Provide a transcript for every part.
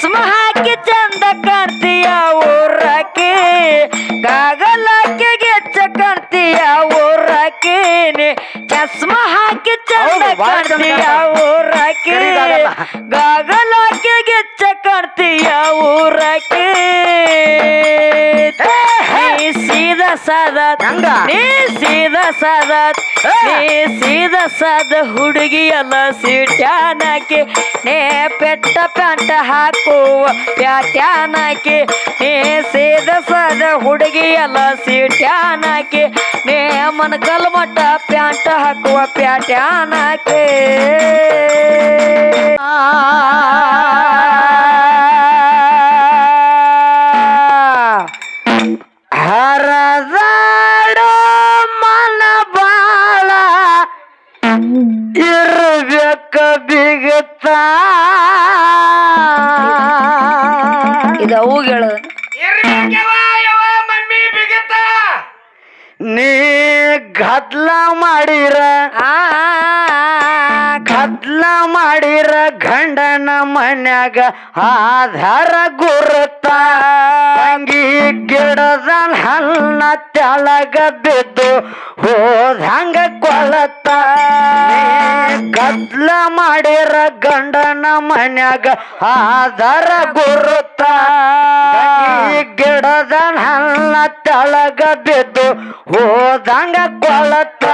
ಚಸ್ಮ ಹಾಕಿ ಚಂದ ಕಾಣ್ತೀಯ ಊರಕ್ಕೆ ಕಾಗಲಾಕಿ ಗೆಚ್ಚ ಕಾಣ್ತೀಯ ಊರಾಕಿ? ಚಸ್ಮ ಹಾಕಿ ಚಂದ ಕಾಣ್ತೀಯ ಊರಾಕಿ. ಗಾಗಲಾಕಿ ಗೆಚ್ಚ ಕಾಣ್ತೀಯ ಊರಕ್ಕೆ ನೀ ಸೀದಾ ಸಾದ ನೀ ಸೀದ ಸದತ್. ನೀ ಸೀದ ಸದ ಹುಡುಗಿ ಎಲ್ಲ ಸೀಟ್ಯಾನಕ್ಕೆ ನೇ ಪೆಟ್ಟ ಪ್ಯಾಂಟ ಹಾಕುವ ಪ್ಯಾಟ್ಯಾನಕ್ಕೆ. ನೀ ಸೀದ ಸದ ಹುಡುಗಿ ಎಲ್ಲ ಸೀಟ್ಯಾನಕ್ಕೆ ನೇ ಮನಕಲ್ ಮಟ್ಟ ಪ್ಯಾಂಟ ಹಾಕುವ ಪ್ಯಾಟ್ಯಾನಕ್ಕೆ. ಹರದಾಡೋ ಇದು ಅವು ಹೇಳೋದು. ನೀ ಗದ್ಲ ಮಾಡಿರ ಆ ಗದ್ಲ ಮಾಡಿರ ಗಂಡನ ಮನ್ಯಾಗ ಆಧಾರ ಗುರುತ. ಗಿಡದ ತೆಳಗ ಬಿದ್ದು ಹೋದಂಗ ಕೊಳತ. ಗದ್ಲ ಮಾಡಿರ ಗಂಡನ ಮನ್ಯಾಗ ಆದರ ಗುರುತ. ಗಿಡದ ಹಲ್ಲ ತೆಳಗ ಬಿದ್ದು ಹೋದಂಗ ಕೊಳತ.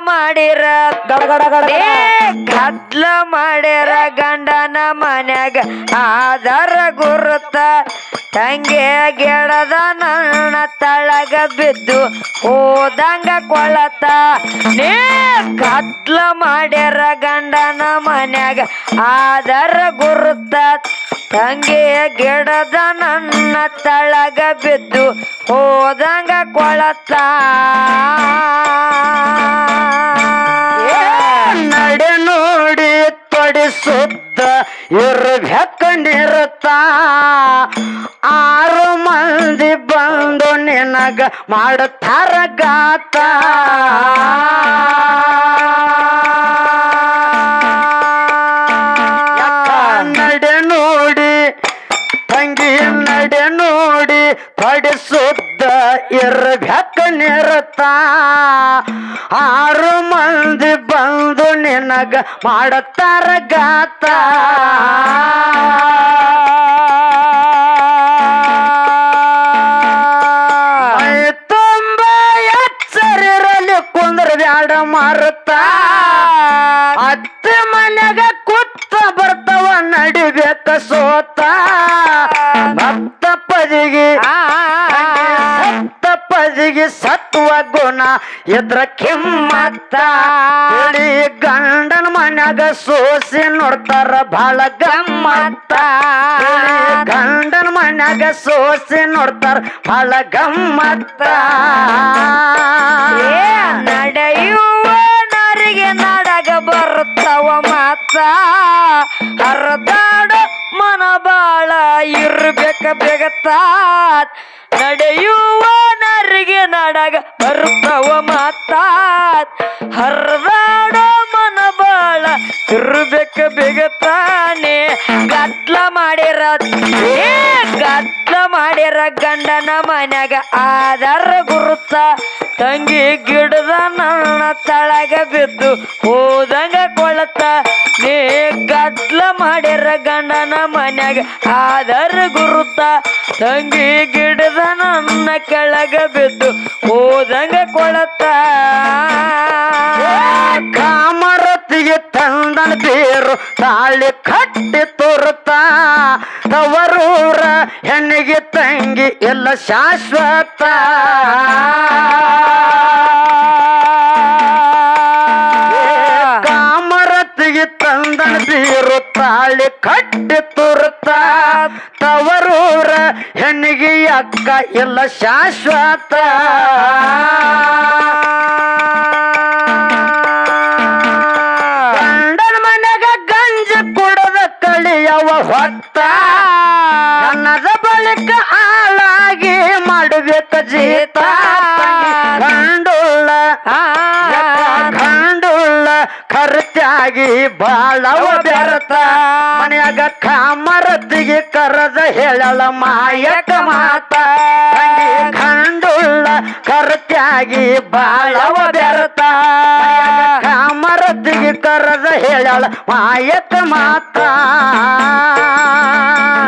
ಮಾಡಿರ? ಗಡಗಡ ಮಾಡಿರ ಮಾಡ್ಯಾರ ಗಂಡನ ಮನ್ಯಾಗ. ಆದರ ಗುರುತ ತಂಗೆ ಗೆಡದ ನನ್ನ ತಳಗ ಬಿದ್ದು ಹೋದಂಗ ಕೊಳತ. ನೇ ಕತ್ಲ ಮಾಡ್ಯಾರ ಗಂಡನ ಮನ್ಯಾಗ. ಆಧಾರ ಗುರುತ ತಂಗೆ ಗಿಡದ ನನ್ನ ತಳಗ ಬಿದ್ದು ಹೋದಂಗ ಕೊಳತ. ನಡೆ ನೋಡಿ ತೊಡಿಸುತ್ತ ಸುದ್ದ ಇರ್ಬೇಕ ನಿರತ. ಆರು ಮಂದಿ ಬಂದು ನಿನಗ ಮಾಡುತ್ತಾರ ಗಾತ. ಇರ್ಬೇಕ ಆರು ಮಂದಿ ಬಂದು ನಿನಗ ಮಾಡುತ್ತಾರ ಗಾತ. ತುಂಬ ಎಚ್ಚರಿರಲಿ ಕುಂದ್ರ ಬ್ಯಾಡ ಮಾರುತ್ತ. ಅತ್ತೆ ಮನೆಗ ಕುತ್ತ ಬರ್ತಾವ ನಡಿಬೇಕ ಸೋತ. ಸತ್ವ ಗುಣ ಇದ್ರ ಕಿಮ್ಮತ್ತ? ಗಂಡನ ಮನ್ಯಾಗ ಸೋಸಿ ನೋಡ್ತಾರ ಬಹಳ ಗಮ್ಮತ್ತ. ಗಂಡನ ಮನ್ಯಾಗ ಸೋಸಿ ನೋಡ್ತಾರ ಬಹಳ ಗಮ್ಮತ್ತ. ನಡೆಯುವ ನರಿಗೆ ನಡಗ ಬರುತ್ತವ ಮಾತ ಹರದಾಡ ಮನ ಬಾಳ ಇರ್ಬೇಕ ಬೆಗತ ನಡೆಯುವ ನರಿಗೆ ನಡಗ ಬರುತ್ತವ ಮಾತಾತ್. ಹರದಾಡ ಮನ ಬಾಳ ಇರ್ಬೇಕ ಬೆಗತಾನೆ ಗಟ್ಲ ಮಾಡಿರ ಏ ಗಟ್ಲ ಮಾಡಿರ ಗಂಡನ ಮನ್ಯಾಗ ಆದರ ಗುರುತ. ತಂಗಿ ಗಿಡದ ನನ್ನ ತಳಗ ಬಿದ್ದು ಹೋದಂಗ ಕೊಳತ. ನೀ ಗದ್ಲ ಮಾಡಿರ ಗಂಡನ ಮನ್ಯಾಗ ಆದರ ಗುರುತ. ತಂಗಿ ಗಿಡದ ನನ್ನ ಕೆಳಗ ಬಿದ್ದು ಹೋದಂಗ ಕೊಳತ. ಕಾಮರತಿಗೆ ತಂದನ ಬೇರು ತಾಳಿ ಕಟ್ಟಿ ತೋರುತ್ತ, ತವರೂರ ಹೆಣ್ಣಿಗೆ ತಂಗಿ ಎಲ್ಲ ಶಾಶ್ವತ. ಕಾಮರತಿಗೆ ತಂದನ ಬೀರು ತಾಳಿ ಕಟ್ಟಿ ತೋರುತ್ತ, ತವರೂರ ಹೆಣ್ಣಿಗೆ ಅಕ್ಕ ಎಲ್ಲ ಶಾಶ್ವತ. ಬಾಳವ ಬೆರತ ಮನೆಯಾಗ ಕಾಮರತಿಗೆ ಕರದ ಹೇಳಳ ಮಾಯಕ ಮಾತ. ಕಂಡುಳ್ಳ ಕರತ್ಯಾಗಿ ಬಾಳವ ಬೆರತ ಕಾಮರತಿಗೆ ಕರದ ಹೇಳಳ ಮಾಯಕ ಮಾತ.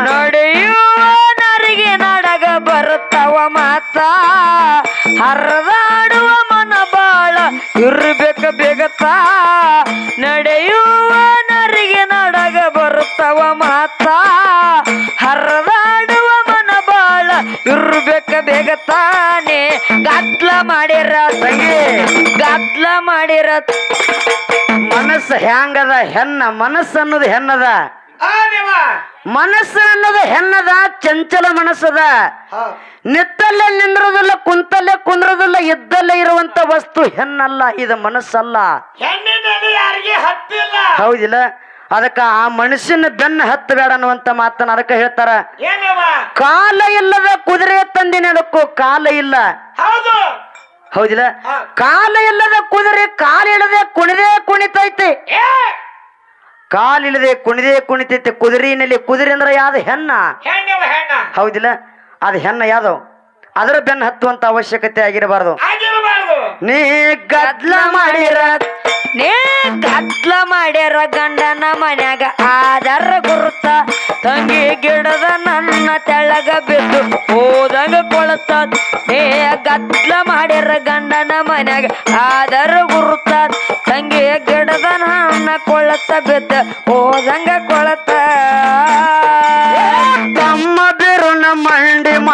ನಡೆಯುವ ನರಿಗೆ ನಡಗ ಬರುತ್ತವ ಮಾತ. ಹರಿದಾಡುವ ಮನ ಬಾಳ ಇರ್ಬೇಕ ಬೇಗತ್ತ ನಡೆಯುವ ಬಾಳ ಬೇಗ ತಾನೆ ಗದ್ಲ ಮಾಡಿರ ತಂಗಿ ಗದ್ಲ ಮಾಡಿರ ಮನಸ್ಸು ಹೆಂಗದ ಹೆಣ್ಣ ಮನಸ್ಸು ಅನ್ನೋದು ಹೆಣ್ಣದ. ಮನಸ್ಸು ಅನ್ನೋದು ಹೆಣ್ಣದ ಚಂಚಲ ಮನಸ್ಸದ. ನಿತ್ತಲ್ಲೇ ನಿಂದ್ರದಲ್ಲ ಕುಂತಲ್ಲೇ ಕುಂದ್ರದಲ್ಲ ಇದ್ದಲ್ಲೇ ಇರುವಂತ ವಸ್ತು ಹೆಣ್ಣಲ್ಲ ಇದು ಮನಸ್ಸಲ್ಲ. ಹೌದಿಲ್ಲ? ಅದಕ್ಕ ಆ ಮನುಷ್ಯನ ಬೆನ್ನ ಹತ್ತಬೇಡ ಅನ್ನುವಂತ ಮಾತನ್ನ ಅದಕ್ಕೆ ಹೇಳ್ತಾರ. ಕಾಲ ಇಲ್ಲದ ಕುದುರೆ ತಂದಿನ ಅದಕ್ಕೂ ಕಾಲ ಇಲ್ಲ. ಹೌದು. ಹೌದಿಲ್ಲ? ಕಾಲ ಇಲ್ಲದ ಕುದುರೆ ಕಾಲಿಲ್ಲದೆ ಕುಣಿದೇ ಕುಣಿತೈತಿ. ಕಾಲಿಲ್ಲದೆ ಕುಣಿದೇ ಕುಣಿತೈತಿ. ಕುದುರೆನಲ್ಲಿ ಕುದುರೆ ಅಂದ್ರೆ ಯಾವ್ದು ಹೆಣ್ಣ. ಹೌದಿಲ್ಲ? ಅದು ಹೆಣ್ಣ ಯಾವ್ದು? ಅದರ ಬೆನ್ನ ಹತ್ತುವಂತ ಅವಶ್ಯಕತೆ ಆಗಿರಬಾರದು. ಆಗಿರಬಾರ್ದು. ನೀ ಗದ್ಲ ಮಾಡಿರ ನೇ ಕತ್ಲ ಮಾಡ್ಯಾರ ಗಂಡನ ಮನ್ಯಾಗ. ಆದರ ಗುರುತ, ತಂಗಿ ಗಿಡದ ನನ್ನ ತೆಳಗ ಬಿದ್ದು ಹೋದಂಗ ಕೊಳತ ನೇ ಕತ್ಲ ಮಾಡ್ಯಾರ ಗಂಡನ ಮನ್ಯಾಗ. ಆದರ ಗುರುತ, ತಂಗಿ ಗಿಡದ ನನ್ನ ಕೊಳತ ಬಿದ್ದ ಹೋದಂಗ ಕೊಳತ.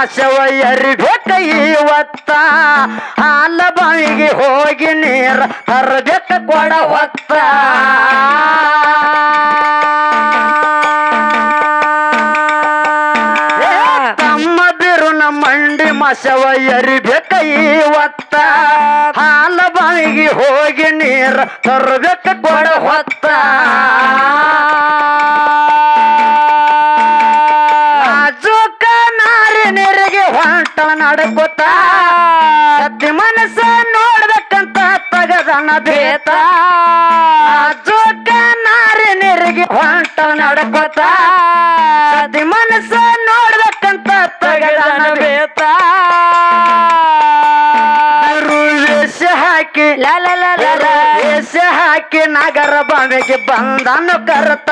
ಮಂಡಿ ಕೈ ಒತ್ತ ಹಾಲ ಬಾವಿಗೆ ಹೋಗಿ ನೀರ ತರಬೇಕ ಕೊಡ ಹೊತ್ತ ಏ, ತಮ್ಮ ಬಿರುನ ಮಂಡಿ ಮಸವ ಎರಿಬೇಕ ಇವತ್ತ ಹಾಲ ಬಾವಿಗೆ ಹೋಗಿ ನೀರ ತರಬೇಕ ಕೊಡ ಹೊತ್ತ ಹೊಂಟ ಆಡಕೋತ ಸತ್ಯ ಮನಸ್ಸ ನೋಡ್ಬೇಕಂತ ತಗದನ ಬೇತ? ನಾಜೂಕ ನಾರಿ ನೆರಿಗೆ ಹೊಂಟ ನಡ್ಕೋತ ಸತ್ಯ ಮನಸ್ಸ ನೋಡ್ಬೇಕಂತ ತಗದನ ಬೇತ? ಹಾಕಿ ಲ. ಲ ಲ ಲ ಲ. ವೇಷ ಹಾಕಿ ನಗರ ಬಾವಿಗೆ ಬಂದನು ಕರ್ತ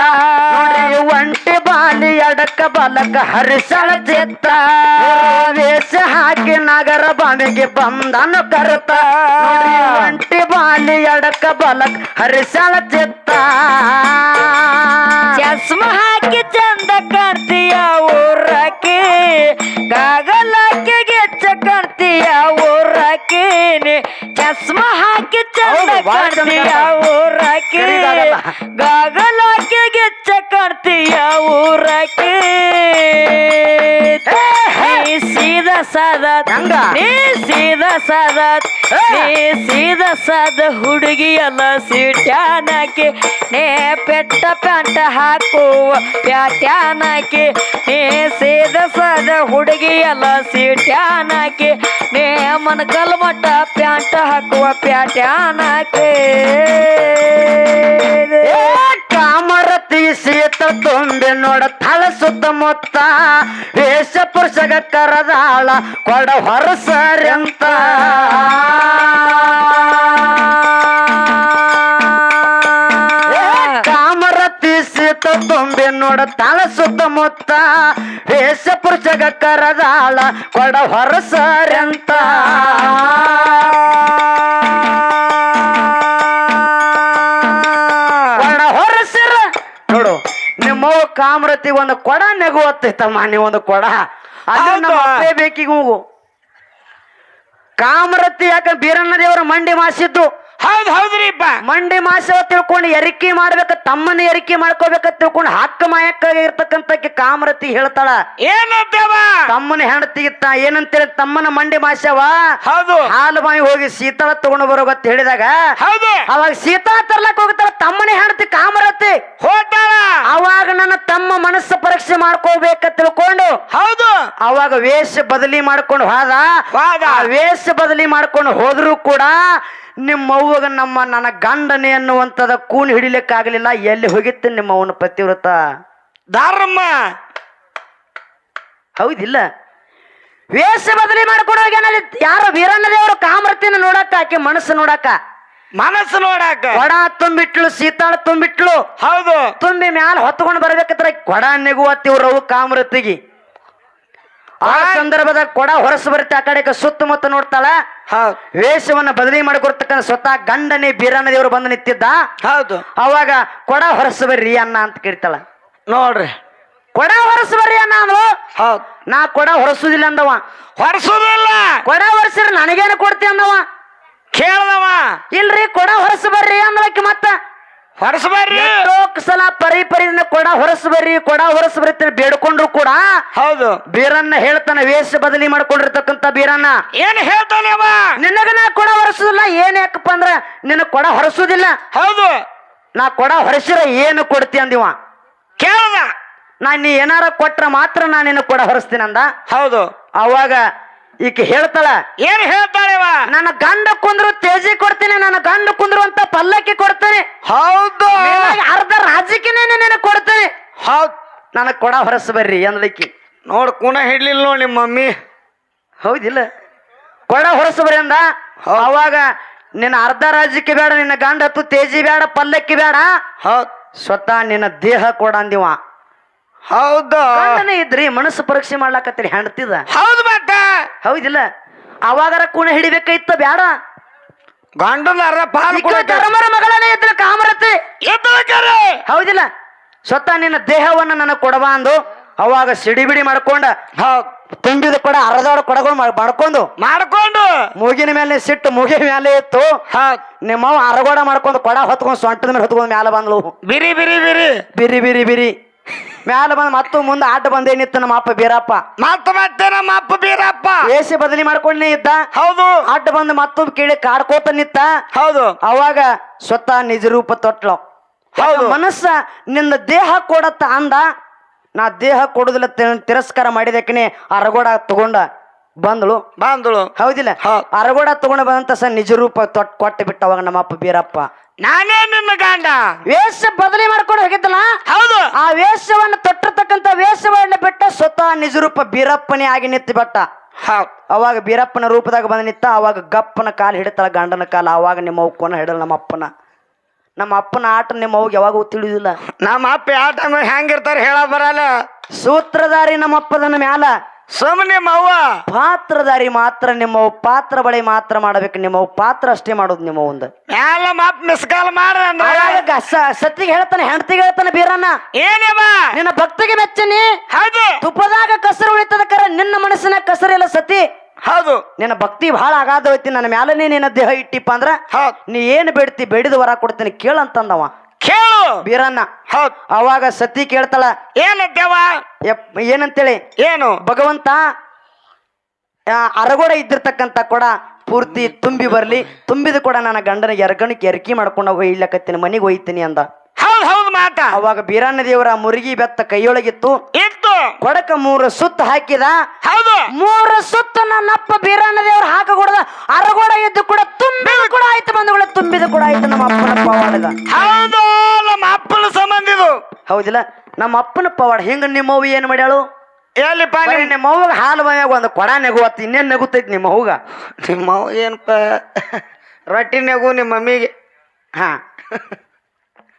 ನೋಡಿ ಒಂಟಿ ಬಾಲಿ ಅಡಕ ಬಲಕ ಹರಿಸಳ ಚಿತ್ತ ವೇಷ ಹಾಕಿ ನಗರ ಬಾವಿಗೆ ಬಂದನು ಕರ್ತ ನೋಡಿ ಒಂಟಿ ಬಾಲಿ ಅಡಕ ಬಲಕ ಹರಿಸಳ ಚಿತ್ತ ಚಸ್ಮ ಹಾಕಿ ಚಂದ ಕಾಣ್ತೀಯ ಊರಕ್ಕೆ ಕಾಗಲಕ್ಕೆ ಗೆಚ್ಚ ಕಾಣ್ತೀಯ ಊರಕ್ಕೆ ಚಸ್ಮ ಹಾಕಿ ಚಂದ ಕಾಣ್ತೀಯ ಕಾಣ್ತಾವ. ಊರಕ್ಕೆ ಕರಿಗಾಗಲ್ಲ. ಗೆಚ್ಚ ಕಾಣ್ತೀಯ ಊರಕ್ಕೆ. ನೀ ಸೀದ ಸಾದ ಹೆಂಗ? ನೀ ಸೀದ ಸಾದ ನೀ ಸೀದ ಸಾದ ಹುಡುಗಿ ಎಲ್ಲ ಸೀಟ್ಯಾನಕ್ಕೆ ನೇ ಪೆಟ್ಟ ಪ್ಯಾಂಟ ಹಾಕುವ ಪ್ಯಾಟ್ಯಾನಕ್ಕೆ. ನೀ ಸೀದ ಸಾದ ಹುಡುಗಿ ಎಲ್ಲ ಸೀಟ್ಯಾನಕ್ಕೆ ನೇ ಮನಕಲ್ ಮಟ್ಟ ಪ್ಯಾಂಟ ಹಾಕುವ ಪ್ಯಾಟ್ಯಾನಕ್ಕೆ. ಕಾಮರತಿ ಸೀತ ತುಂಬಿ ನೋಡ ತಳ ಸುತ್ತಮುತ್ತ ವೇಷ ಪುರುಷಗ ಕರದಾಳ ಕೊಡ ಹೊರಸರೆಂತ ಏ ಕಾಮರತಿ ಶೀತ ತುಂಬಿ ನೋಡ ತಳ ಸುತ್ತಮುತ್ತ ವೇಷ ಪುರುಷಗ ಕರದಾಳ ಕೊಡ ಹೊರಸರೆಂತ ಕಾಮರತಿ ಒಂದು ಕೊಡ ನೆಗುವತ್ತೈತಮ್ಮ ತಮ್ಮ ಕೊಡ. ಒಂದು ನಮ್ಮ ಹೌದು. ಅಪ್ಪೇ ಬೇಕಿಗೆ ಹೋಗು. ಕಾಮರತಿ ಯಾಕ ಬೀರಣ್ಣ ದೇವರ ಮಂಡಿ ಮಾಸಿದ್ದು? ಹೌದ್ ಹೌದ್ರಿಪ್ಪ ಮಂಡಿ ಮಾಸವ ತಿಳ್ಕೊಂಡು ಎರಿಕೆ ಮಾಡ್ಬೇಕ ತಮ್ಮನ ಎರಿಕೆ ಮಾಡ್ಕೋಬೇಕ ತಿಳ್ಕೊಂಡು ಹಕ್ಕ ಮಾಯಕ್ಕ ಇರ್ತಕ್ಕಂತ ಕಾಮರತಿ ಹೇಳ್ತಾಳ. ಏನಂತವ ತಮ್ಮನ ಹೆಂಡತಿಗೆ ಏನಂತ ಏನಂತೇಳಿ ತಮ್ಮನ ಮಂಡಿ ಮಾಸವ ಹೌದು. ಹಾಲು ಬಾಯಿ ಹೋಗಿ ಸೀತಾಳ ತಗೊಂಡು ಬರೋ ಗೊತ್ತ ಹೇಳಿದಾಗ ಹೌದು. ಅವಾಗ ಸೀತಾ ತರ್ಲಕ್ ಹೋಗ್ತಾಳ ತಮ್ಮನ ಹೆಂಡತಿ ಕಾಮರತಿ ಹೋತಾಳ ಅವಾಗ ನನ್ನ ತಮ್ಮ ಮನಸ್ಸು ಪರೀಕ್ಷೆ ಮಾಡ್ಕೋಬೇಕ ತಿಳ್ಕೊಂಡು ಹೌದು. ಅವಾಗ ವೇಷ ಬದಲಿ ಮಾಡ್ಕೊಂಡು ಹೋದ. ಹೋದ. ಆ ವೇಷ ಬದಲಿ ಮಾಡ್ಕೊಂಡು ಹೋದ್ರು ಕೂಡ ನಿಮ್ಮ ಅವ್ವಗ ನಮ್ಮ ನನ್ನ ಗಂಡನೆ ಅನ್ನುವಂಥದ ಕೂನ್ ಹಿಡಿಲಿಕ್ಕಾಗಲಿಲ್ಲ. ಎಲ್ಲಿ ಹೋಗಿತ್ತು ನಿಮ್ಮ ಅವನ ಪತಿವ್ರತ? ದಾರಮ್ಮ. ಹೌದಿಲ್ಲ. ವೇಷ ಬದಲಿ ಮಾಡ್ಕೊಂಡು ಹೋಗ್ಯಾನಲ್ಲಿ. ಯಾರೋ ವೀರಣ್ಣ ದೇವರು ಕಾಮರ್ತಿನ ನೋಡಕ್ಕ ಆಕೆ ಮನಸ್ಸು ನೋಡಕ್ಕ. ಮನಸ್ಸು ನೋಡಾಕ. ಕೊಡ ತುಂಬಿಟ್ಲು ಸೀತಾಳ ತುಂಬಿಟ್ಲು. ಹೌದು. ತುಂಬಿ ಮ್ಯಾಲ ಹೊತ್ಕೊಂಡು ಬರ್ಬೇಕತ್ರ ಕೊಡ ನೆಗುವತ್ತಿವ್ರವು ಕಾಮರತಿಗಿ ಆ ಸಂದರ್ಭದಾಗ ಕೊಡ ಹೊರಸು ಬರುತ್ತೆ ಆ ಕಡೆಗೆ ಸುತ್ತಮುತ್ತ ನೋಡ್ತಾಳ. ಹೌದು ವೇಷವನ್ನ ಬದಲಿ ಮಾಡಿಕೊಡ್ತಕ್ಕಂಥ ಸ್ವತಃ ಗಂಡನೇ ಬೀರಣ್ಣ ದೇವರು ಬಂದು ನಿಂತಿದ್ದ. ಹೌದು. ಅವಾಗ ಕೊಡ ಹೊರಸು ಬರ್ರಿ ಅನ್ನ ಅಂತ ಕೇಳ್ತಾಳ. ನೋಡ್ರಿ. ಕೊಡ ಹೊರಸು ಬರ್ರಿ ಅನ್ನ ಅಂದ್ರು ಹೌದು ನಾ ಕೊಡ ಹೊರಸುದಿಲ್ಲ ಅಂದವ. ಹೊರಸುದಿಲ್ಲ. ಕೊಡ ಹೊರಸಿರ ನನಗೇನು ಕೊಡ್ತಿ ಅಂದವ? ಕೇಳ್ದವ? ಇಲ್ರಿ ಕೊಡ ಹೊರಸ ಬರ್ರಿ ಅಂದ್ಲಕ್ಕೆ ಮತ್ತ. ಹೊರಸ ಬರ್ರಿ. ಎಷ್ಟೋ ಸಲ ಪರಿ ಪರಿದಿಂದ ಕೊಡ ಹೊರಸ ಬರ್ರಿ ಕೊಡ ಹೊರಸ ಬರ್ರಿ ಬೇಡ್ಕೊಂಡ್ರು ಕೂಡ ಹೌದು. ಬೀರನ್ನ ಹೇಳ್ತಾನ ವೇಷ ಬದಲಿ ಮಾಡ್ಕೊಂಡಿರ್ತಕ್ಕಂತ ಬೀರನ್ನ. ಏನ್ ಹೇಳ್ತಾನೆ ಅವ? ನಿನಗ ನಾ ಕೊಡ ಹೊರಸುದಿಲ್ಲ ಏನ್ ಯಾಕಪ್ಪ ಅಂದ್ರ ನಿನ್ನ ಕೊಡ ಹೊರಸುದಿಲ್ಲ. ಹೌದು. ನಾ ಕೊಡ ಹೊರಸಿರ ಏನು ಕೊಡ್ತಿ ಅಂದಿವ? ಕೇಳ್ದ. ನಾ ನೀ ಏನಾರ ಕೊಟ್ರ ಮಾತ್ರ ನಾ ನಿನ್ನ ಕೊಡ ಹೊರಸ್ತೀನಂದ. ಅಂದ ಹೌದು. ಅವಾಗ ಈಕೆ ಹೇಳ್ತಾಳ ಏನ್ ಹೇಳ್ತಾಳೆವ ನನ್ನ ಗಂಡ ಕುಂದ್ರು ತೇಜಿ ಕೊಡ್ತೀನಿ ನನ್ನ ಗಂಡ ಕುಂದ್ರು ಅಂತ ಪಲ್ಲಕ್ಕಿ ಕೊಡ್ತೇನೆ. ಹೌದು. ಅರ್ಧ ರಾಜಕೀಯ ನಿನಗೆ ಕೊಡ್ತೇನೆ. ಹೌದ್. ನನಗ್ ಕೊಡ ಹೊರಸ್ ಬರ್ರಿ ಅಂದ್ಲಿಕ್ಕಿ. ನೋಡ್ ಕುಣ ಹಿಡ್ಲಿಲ್ಲ ನೋಡಿ ನಿಮ್ಮ ಮಮ್ಮಿ. ಹೌದಿಲ್ಲ. ಕೊಡ ಹೊರಸು ಬರ್ರಿ ಅಂದ. ಅವಾಗ ನಿನ್ನ ಅರ್ಧ ರಾಜಕೀಯ ಬೇಡ ನಿನ್ನ ಗಂಡ ಹತ್ತು ತೇಜಿ ಬೇಡ ಪಲ್ಲಕ್ಕಿ ಬೇಡ. ಹೌದ್. ಸ್ವತಃ ನಿನ್ನ ದೇಹ ಕೊಡ ಅಂದಿವ. ಹೌದು. ಇದ್ರಿ ಮನಸ್ಸು ಪರೀಕ್ಷೆ ಮಾಡ್ಲಾಕತ್ತೀರಿ ಹೆಂಡ್ತಿದ. ಹೌದು ಮತ್ತ. ಹೌದಿಲ್ಲ? ಅವಾಗರ ಕೂಣ ಹಿಡಿಬೇಕಾಯ್ತ ಬೇಡ ಪಾಲು ಈಕೆ ಧರ್ಮರ ಮಗಳನೇ ಇದ್ರ ಕಾಮರತಿ ಎದ್ದಳಕರೆ ಹೌದಿಲ್ಲ? ಸ್ವತಃ ನಿನ್ನ ದೇಹವನ್ನ ನನಗೆ ಕೊಡಬಾ ಅಂದು ಅವಾಗ ಸಿಡಿಬಿಡಿ ಮಾಡ್ಕೊಂಡ ತುಂಬಿದ ಕೊಡ ಅರದಾಡ ಕೊಡಗಳು ಮಾಡ್ಕೊಂಡು ಮಾಡ್ಕೊಂಡು. ಮೂಗಿನ ಮೇಲೆ ಸಿಟ್ಟು ಮೂಗಿನ ಮೇಲೆ ಇತ್ತು ಹೌದ್ ನಿಮ್ಮವ್ ಅರಗೋಡ ಮಾಡ್ಕೊಂಡು ಕೊಡ ಹೊತ್ಕೊಂಡು ಸೊಂಟದ ಮೇಲೆ ಹೊತ್ಕೊಂಡು ಮ್ಯಾಲ ಬಂದ್ಲು. ಬಿರಿ ಬಿರಿ ಬಿರಿ. ಬಿರಿ ಬಿರಿ ಬಿರಿ. ಮ್ಯಾಲ ಬಂದ ಮತ್ತು ಮುಂದೆ ಆಟ ಬಂದೇನಿತ್ತು ನಮ್ಮ ಅಪ್ಪ ಬೀರಪ್ಪ? ಮತ್ತ ಮತ್ತೆ ನಮ್ಮ ಅಪ್ಪ ಬೀರಪ್ಪ. ಏಸಿ ಬದಲಿ ಮಾಡ್ಕೊಂಡೇ ಇದ್ದ? ಹೌದು. ಅಡ್ಡ ಬಂದು ಮತ್ತೊಬ್ಬ ಕೇಳಿ ಕಾಡ್ಕೋತ ನಿತ್ತ ಹೌದು. ಅವಾಗ ಸ್ವತಃ ನಿಜ ರೂಪ ತೊಟ್ಲು ಹೌದು. ಮನಸ್ಸ ನಿನ್ನ ದೇಹ ಕೊಡತ್ತ ಅಂದ. ನಾ ದೇಹ ಕೊಡುದಿಲ್ಲ ತಿರಸ್ಕಾರ ಮಾಡಿದಕ್ಕನೆ ಅರಗೋಡ ತಗೊಂಡ ಬಂದಳು. ಬಂದಳು. ಹೌದಿಲ್ಲ? ಹೌದ್. ಅರಗೋಡ ತಗೊಂಡ ಬಂದಂತ ಸರ್ ನಿಜ ರೂಪ ತೊಟ್ ಕೊಟ್ಟು ಬಿಟ್ಟ ಅವಾಗ ನಮ್ಮಪ್ಪ ಬೀರಪ್ಪ. ನಾನೇ ನಿನ್ನ ಗಂಡ. ವೇಷ ಬದಲಿ ಮಾಡ್ಕೊಂಡು ಹೋಗಿದ್ದಲ್ಲ? ಹೌದು. ಆ ವೇಷವನ್ನು ತೊಟ್ಟಿರ್ತಕ್ಕಂಥ ವೇಷವನ್ನು ಬಿಟ್ಟ ಸ್ವತಃ ನಿಜ ರೂಪ ಬೀರಪ್ಪನೇ ಆಗಿ ನಿಂತು ಬಿಟ್ಟ. ಅವಾಗ ಬೀರಪ್ಪನ ರೂಪದಾಗ ಬಂದು ನಿಂತ ಅವಾಗ ಗಪ್ಪನ ಕಾಲು ಹಿಡಿತಾಳ ಗಂಡನ ಕಾಲ ಅವಾಗ ನಿಮ್ಮ ಅವ್ ಕೊನ ಹಿಡಲ್ಲ ನಮ್ಮ ಅಪ್ಪನ. ನಮ್ಮ ಅಪ್ಪನ ಆಟ ನಿಮ್ಮ ಅವ್ಗೆ ಯಾವಾಗೂ ತಿಳಿದಿಲ್ಲ ನಮ್ಮ ಅಪ್ಪ ಯಾವ ಟೈಮ್ ಹೆಂಗಿರ್ತಾರ ಹೇಳ ಬರಲ್ಲ. ಸೂತ್ರಧಾರಿ ನಮ್ಮ ಅಪ್ಪದನ ಮ್ಯಾಲ. ಸುಮ್ಮನೆ ಮಾವ ಪಾತ್ರಧಾರಿ ಮಾತ್ರ ನಿಮ್ಮ ಪಾತ್ರ ಬಳಿ ಮಾತ್ರ ಮಾಡಬೇಕು ನಿಮ್ಮ ಪಾತ್ರ ಅಷ್ಟೇ ಮಾಡೋದು ನಿಮ್ಮ ಒಂದು ಮ್ಯಾಲ ಮಿಸ್ ಕಾಲ್ ಸ- ಸತ್ತಿಗೆ ಹೇಳ್ತಾನೆ ಹೆಂಡತಿಗೆ ಹೇಳ್ತಾನೆ ಬೀರಣ್ಣ. ಏನೇವ ನಿನ್ನ ಭಕ್ತಿಗೆ ಮೆಚ್ಚನಿ. ಹೌದು. ತುಪ್ಪದಾಗ ಕಸರು ಉಳಿತದ ಕರ ನಿನ್ನ ಮನಸ್ಸಿನ ಕಸರಿಲ್ಲ ಸತಿ. ಹೌದು. ನಿನ್ನ ಭಕ್ತಿ ಬಹಳ ಅಗಾಧ ಹೋಯ್ತಿ ನನ್ನ ಮ್ಯಾಲನೇ ನಿನ್ನ ದೇಹ ಇಟ್ಟಿಪ್ಪ ಅಂದ್ರ. ನೀ ಏನು ಬೇಡ್ತಿ ಬೇಡಿದ ವರ ಕೊಡ್ತೀನಿ ಕೇಳಂತಂದವ. ಕೇಳು. ಬೀರಣ್ಣ ಹೌದ್. ಅವಾಗ ಸತಿ ಕೇಳ್ತಾಳ ಏನು ಯಪ್ ಏನಂತೇಳಿ? ಏನು? ಭಗವಂತ ಆ, ಅರಗೋಡ ಇದ್ದಿರ್ತಕ್ಕಂಥ ಕೊಡ ಪೂರ್ತಿ ತುಂಬಿ ಬರ್ಲಿ ತುಂಬಿದ ಕೂಡ ನನ್ನ ಗಂಡನ ಎರಗಣಕ್ಕೆ ಎರಕಿ ಮಾಡ್ಕೊಂಡು ಹೋಗಿ ಇಲ್ಲಕತ್ತೀನಿ ಮನೆಗೆ ಒಯ್ತೀನಿ ಅಂದ. ಹೌದ್ ಹೌದು ಮಾತ. ಅವಾಗ ಬೀರಣ್ಣ ದೇವರ ಮುರುಗಿ ಬೆತ್ತ ಕೈಯೊಳಗಿತ್ತು. ಇತ್ತು ಕೊಡಕ ಮೂರ ಸುತ್ತ ಹಾಕಿದ. ಹೌದು. ಮೂರ ಸುತ್ತ ನನ್ನಪ್ಪ ಬೀರಣ್ಣ ದೇವ್ರ ಹಾಕ ಕೊಡದ ಅರಗೋಡ ಎದ್ದು ಕೂಡ ತುಂಬಿದ ಕೂಡ ಆಯ್ತು ಬಂಧುಗಳ ತುಂಬಿದ ಕೂಡ ಆಯ್ತು ನಮ್ಮ ಅಪ್ಪನ ಪವಾಡದ. ಹೌದು ನಮ್ಮ ಅಪ್ಪನ ಸಂಬಂಧ ಇದು. ಹೌದಿಲ್ಲ ನಮ್ಮ ಅಪ್ಪನ ಪವಾಡ. ಹಿಂಗ ನಿಮ್ಮವ್ವ ಏನು ಮಾಡ್ಯಾಳು? ಎಲ್ಲಿಪ್ಪ ಬರೀ ನಿಮ್ಮ ಅವ್ವಗ ಹಾಲು ಮನೆಯಾಗ ಒಂದು ಕೊಡ ನೆಗುವತ್ತು ಇನ್ನೇನ್ ನೆಗುತ್ತೈತಿ ನಿಮ್ಮ ಅವ್ಗ ನಿಮ್ಮ ಅವ್ವ ಏನಪ್ಪ ರೊಟ್ಟಿನಾಗು ನಿಮ್ಮ ಮಮ್ಮಿಗೆ. ಹಾ.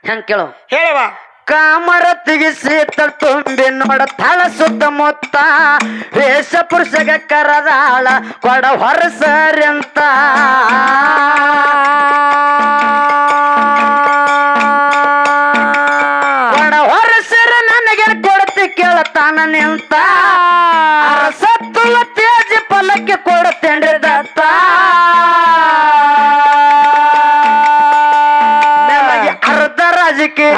ಹೆಂಗ್ ಕೇಳು? ಹೇಳವ ಕಾಮರ ತೆಗಿಸಿ ತುಂಬಿ ನೋಡ ತಳ ಸುತ್ತಮುತ್ತ ವೇಷ ಪುರುಷಗ ಕರದಾಳ ಕೊಡ ಹೊರಸರ್ಯಂತ ಕೊಡ ಹೊರಸರ ನನಗೆ ಕೊಡತಿ ಕೇಳತಾನ ನಿಂತ. ಸತ್ತುಲ ತೇಜ ಪಲ್ಲಕ್ಕೆ ಕೊಡುತ್ತೇನ್ರಿ ದತ್ತ. ಅರ್ಧ ರಾಜಕೀಯ.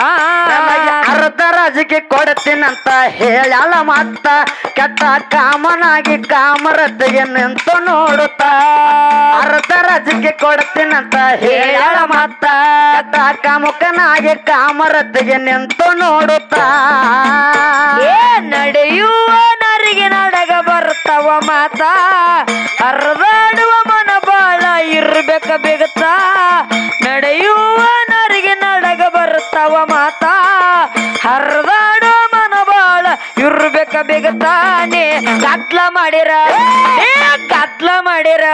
ರಾಜಕೀಯ ಕೊಡ್ತೀನಂತ ಹೇಳಲ್ಲ ಮತ್ತ ಕೆಟ್ಟ ಕಾಮನಾಗಿ ಕಾಮರತೆಗೆ ನಿಂತು ನೋಡುತ್ತ. ಅರ್ಧ ರಾಜಿಗೆ ಕೊಡ್ತೀನಂತ ಹೇಳಲ್ಲ ಮತ್ತ ಕೆಟ್ಟ ಕಾಮುಕನಾಗಿ ಕಾಮರತೆಗೆ ನಿಂತು ನೋಡುತ್ತ. ಏ ನಡೆಯುವ ನರಿಗೆ ನಡಗ ಬರ್ತಾವ ಮಾತ, ಹರಿದಾಡುವ ಮನ ಬಾಳ ಇರ್ಬೇಕ ಬಿಗತ. ನಡೆಯುವ ನರಿಗೆ ನಡಗ ಬರ್ತವ ಮಾತ. ಇರ್ಬೇಕ ಕತ್ಲ ಗತ್ಲ ಮಾಡಿರ ಕತ್ಲ ಮಾಡಿರ.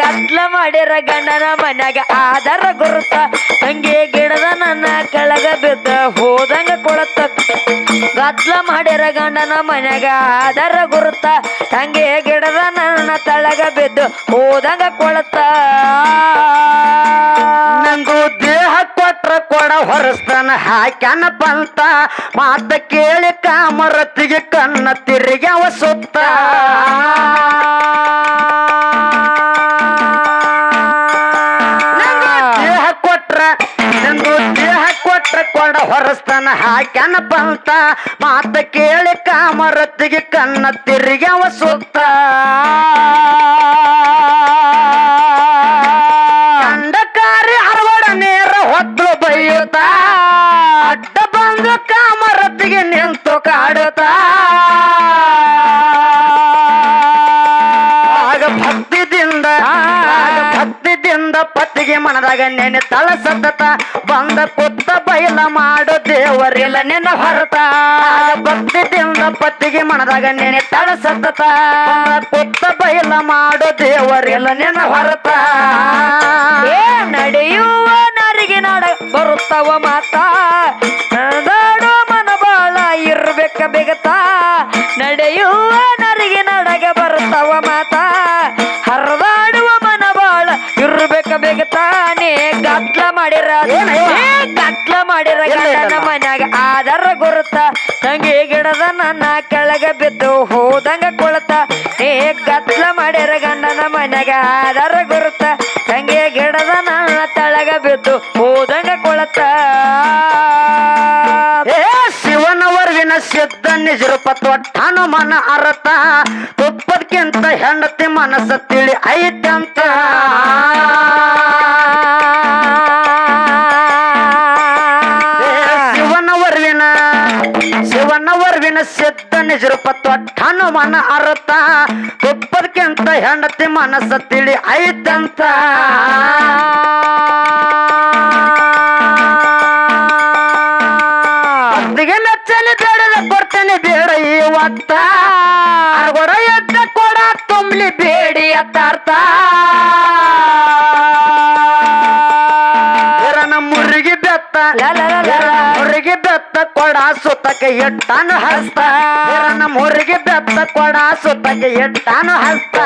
ಗತ್ಲ ಮಾಡಿರ ಗಂಡನ ಮನ್ಯಾಗ ಆಧಾರ ಗುರುತ. ತಂಗಿ ಗಿಡದ ನನ್ನ ಕೆಳಗ ಬಿದ್ದ, ಹೋದಂಗ ಕೊಳತ. ಗದ್ಲ ಮಾಡಿರ ಗಂಡನ ಮನ್ಯಾಗ ಆಧಾರ ಗುರುತ. ತಂಗಿ ಗಿಡದ ನನ್ನ ತಳಗ ಬಿದ್ದು, ಹೋದಂಗ ಕೊಳತ. ನಂಗೂ ದೇಹ ಕೊಟ್ರ ಕೊಡ ಹೊರಸ್ತಾನ ಹಾಕ್ಯಾನ ಪಂತ ಮಾತ ಕೇಳಿ ಕಾಮರತಿಗೆ ಕಣ್ಣ ತಿರುಗ್ಯಾವ ಸುತ್ತ. ದೇಹ ಕೊಟ್ರ ದೇಹ ಕೊಟ್ರ ಕೊಡ ಹೊರಸ್ತನ ಹಾಕ್ಯಾನ ಪಂತ ಮಾತ ಕೇಳಿ ಕಾಮರತಿಗೆ ಕಣ್ಣ ತಿರುಗ್ಯಾವ ಸುತ್ತ. ಮನದಾಗ ನೆನೆ ತಳ ಸತತ ಬಂದ ಕುತ್ತ ಬಯಲ ಮಾಡೋ ದೇವರಿಲ್ಲ ನೆನ ಹೊರತ. ಭಕ್ತಿ ತಿಂದ ಪತ್ತಿಗೆ ಮನದಾಗ ನೆನೆ ತಳ ಕೊತ್ತ ಕುತ್ತ ಬಯಲ ಮಾಡೋ ದೇವರಿಲ್ಲ ನೆನ ಹೊರತ. ಏ ನಡೆಯುವ ನರಿಗೆ ನಡ ಬರುತ್ತವ ಮಾತ. ಮನ ಮನಬಾಳ ಇರ್ಬೇಕ ಬೆಗತ. ನಡೆಯುವ ನರಿಗೆ ನಡಗ ಬರುತ್ತವ ಮಾತ. ಗದ್ಲ ಮಾಡಿರ ಕತ್ಲ ಮಾಡಿರ ಗಂಡನ. ಮನ್ಯಾಗ ಆದರ ಗುರುತ. ತಂಗಿ ಗಿಡದ ನನ್ನ ಕೆಳಗ ಬಿದ್ದು ಹೋದಂಗ ಕೊಳತ. ಏ ಕತ್ಲ ಮಾಡಿರ ಗಂಡನ ಮನ್ಯಾಗ ಆದರ ಗುರುತ. ತಂಗಿ ಗಿಡದ ನನ್ನ ತಳಗ ಬಿದ್ದು ಹೋದಂಗ ಕೊಳತ. ಏ ಶಿವನವರ್ವಿನ ಸಿದ್ಧ ನಿಜರೂಪ ತೊಟ್ಟ ಮನ ಅರತ. ತುಪ್ಪದಕ್ಕಿಂತ ಹೆಂಡತಿ ಮನಸ್ಸ ತಿಳಿ ಐತಂತ. ಸಿದ್ಧ ನಿಜರೂಪ ತೊಟ್ಟನು ಮನ ಅರತ ತುಪ್ಪದಕ್ಕಿಂತ ಹೆಂಡತಿ ಮನಸ್ಸ ತಿಳಿ ಐತಂತ. ಭಕ್ತಿಗೆ ಮೆಚ್ಚಲಿ ಬೇಡದ ಕೊಡ್ತೇನೆ ಬೇಡ ಇವತ್ತ ಅರಗೊಡ ಎದ್ದ ಕೊಡ ತುಂಬಲಿ ಬೇಡಿ ಅತ್ತಾರ್ಥ ಮುರುಗಿ ಬೆತ್ತ. ಮುರುಗಿ ಬೆತ್ತ ಕೊಡ ಸುತ್ತಕ್ಕೆ ಎಟ್ಟಾನು ಹಸ್ತ. ನಮ್ಮ ಊರಿಗೆ ಬೆತ್ತ ಕೊಡ ಸುತ್ತಕ್ಕೆ ಎಟ್ಟಾನು ಹಸ್ತ.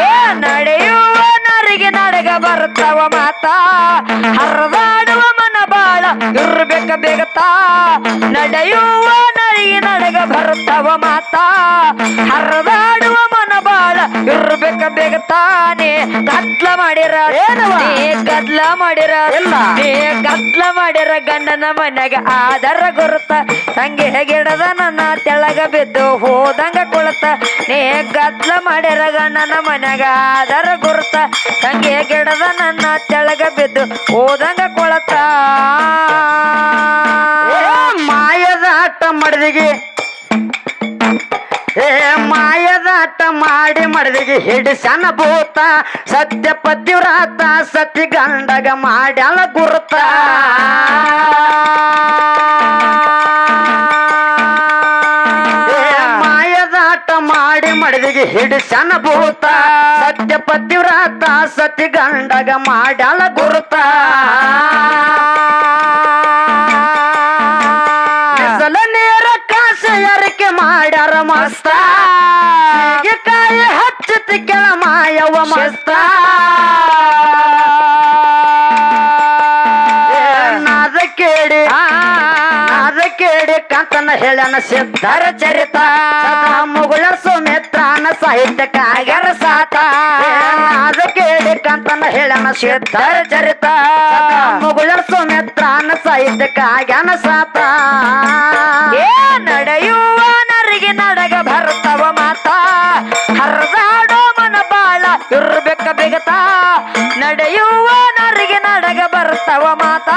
ಏ ನಡೆಯುವ ನರಿಗೆ ನಡೆಗ ಬರ್ತವ ಮಾತ. ಹರಿದಾಡುವ ಮನ ಬಾಳ ಇರ್ಬೇಕ ಬೇಗತ. ನಡೆಯುವ ನರಿಗೆ ನಡೆಗ ಬರ್ತವ ಮಾತ. ಹರಿದಾಡುವ ಮನ ಬಾಳ ಬೇಗ ಬೇಗತಾನೆ ಗದ್ಲ ಮಾಡಿರ ಗದ್ಲ ಮಾಡಿರ. ನೀ ಗದ್ಲ ಮಾಡಿರ ಗಂಡನ ಮನೆಗ ಆದರ ಗುರುತ ತಂಗಿ ಹೆಗಿಡದ ನನ್ನ ತೆಳಗ ಬಿದ್ದು ಹೋದಂಗ ಕುಳತ. ನೀ ಗದ್ಲ ಮಾಡಿರ ಗಂಡನ ಮನೆಗ ಆದರ ಗುರುತ ತಂಗಿ ಹೆಗಿಡದ ನನ್ನ ತೆಳಗ ಬಿದ್ದು ಹೋದಂಗ ಕೊಳತ. ಮಾಯದ ಆಟ ಮಾಡಿದಿಗೆ. ಏ ಮಾಯದ ಆಟ ಮಾಡಿ ಮಡದಿಗೆ ಹಿಡಿಸನ ಭೂತ, ಸತ್ಯ ಪತಿವ್ರಾತ, ಸತಿ ಗಂಡಗ ಮಾಡ್ಯಾಲ ಗುರುತ. ಏ ಮಾಯದ ಮಾಡಿ ಮಡದಿಗೆ ಹಿಡಿಸನ ಭೂತ, ಸತ್ಯ ಪತಿವ್ರಾತ, ಸತಿ ಗಂಡಗ ಮಾಡ್ಯಾಲ ಗುರುತ. ಮಾಡ್ಯಾರ ಮಸ್ತ. ಕಾಯಿ ಹಚ್ಚತಿ ಕೆಳ ಮಾಯವ ಮಸ್ತ. ನಾದ ಕೇಳಿ ನಾದ ಕೇಳಿ ಕಂತನ ಹೇಳನ ಸಿದ್ಧರ ಚರಿತ. ಮುಗುಳ ಸುಮಿತ್ರನ ಸಾಹಿತ್ಯ ಕಾಗರ ಸಾತ. ನಾದ ಕೇಳಿ ಕಂತನ ಹೇಳನ ಸಿದ್ಧರ ಚರಿತ. ಮುಗುಳ ಸುಮಿತ್ರನ ಸಾಹಿತ್ಯ ಕಾಗನ ಸಾತ. ಏ, ನಡೆಯುವ ಇರ್ಬೇಕ ಬೆಗತ ನಡೆಯುವ ನರಿಗೆ ನಡಗ ಬರುತ್ತವ ಮಾತ.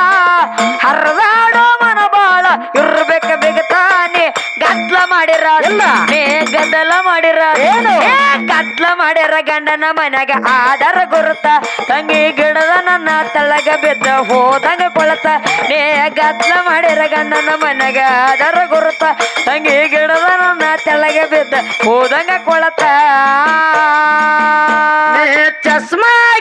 ಹರಿದಾಡೋ ಮನ ಬಾಳ ಇರ್ಬೇಕ ಬೆಗತಾನೆ ಗದ್ಲ ಮಾಡಿರ ನೀ ಗದ್ದಲ ಮಾಡಿರ. ಗದ್ಲ ಮಾಡ್ಯಾರ ಗಂಡನ ಮನೆಗ ಆದರ ಗುರುತ. ತಂಗಿ ಗಿಡದ ನನ್ನ ತಳಗ ಬಿದ್ದ ಹೋದಂಗ ಕೊಳತ. ನೇ ಗದ್ಲ ಮಾಡಿರ ಗಂಡನ ಮನೆಗ ಆದರ ಗುರುತ. ತಂಗಿ ಗಿಡದ ನನ್ನ ತಳಗ ಬಿದ್ದ ಹೋದಂಗ ಕೊಳತ. ನೀ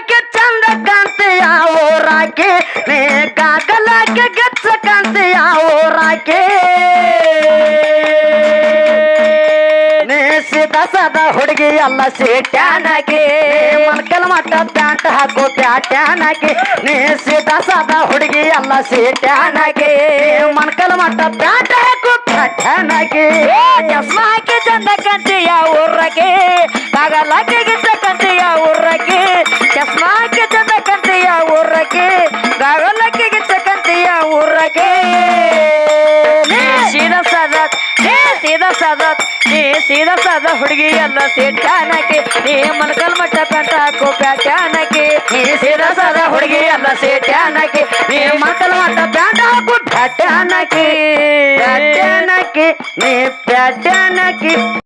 ಸೀದಾ ಸಾದ ಹುಡುಗಿ ಎಲ್ಲ ಸೀಟ್ಯಾನಾಕಿ ಮಲ್ಕಲ್ ಮಟ್ಟ ಪ್ಯಾಂಟ್ ಹಾಕು ಪ್ಯಾಟ್ಯಾನಾಕಿ ನೀ ಸೀತ ಸಾದ ಹುಡುಗಿ ಎಲ್ಲ ಸೀಟ್ಯಾನಾಕಿ ಮಲ್ಕಲ್ ಮಟ್ಟ ಪ್ಯಾಂಟ್ ಹಾಕು ಪ್ಯಾಟ್ಯಾನಾಕಿ ಚಸ್ಮ ಹಾಕಿ ಚಂದ ಕಂತಿಯ ಊರಕ್ಕೆ ಕಾಗಲಕ್ಕೆ ಗಿಟ್ಟ ಕಂತಿಯ ಊರಕ್ಕೆ ಚಸ್ಮಾ ಹಾಕಿ ಚಂದ ಕಂತಿಯ ಊರಕ್ಕೆ ನೀ ಸೀದಾ ಸಾದ ಹುಡುಗಿ ಎಲ್ಲ ಸೇಟ್ಯಾನಕ್ಕೆ ನೀ ಮನಕಲ್ ಮಟ್ಟ ಪ್ಯಾಂಟ್ ಹಾಕೋ ಪ್ಯಾಟ್ಯಾನಕ್ಕೆ ನೀ ಸೀದಾ ಸಾದ ಹುಡುಗಿ ಎಲ್ಲ ಸೇಟ್ಯಾನಕಿ ನೀ ಮನಕಲ್ ಮಟ್ಟ ಪ್ಯಾಂಟ್ ಹಾಕು ಪ್ಯಾಟ್ಯಾನಕಿ ಪ್ಯಾಟ್ಯಾನಕಿ ನೀ ಪ್ಯಾಟ್ಯಾನಕಿ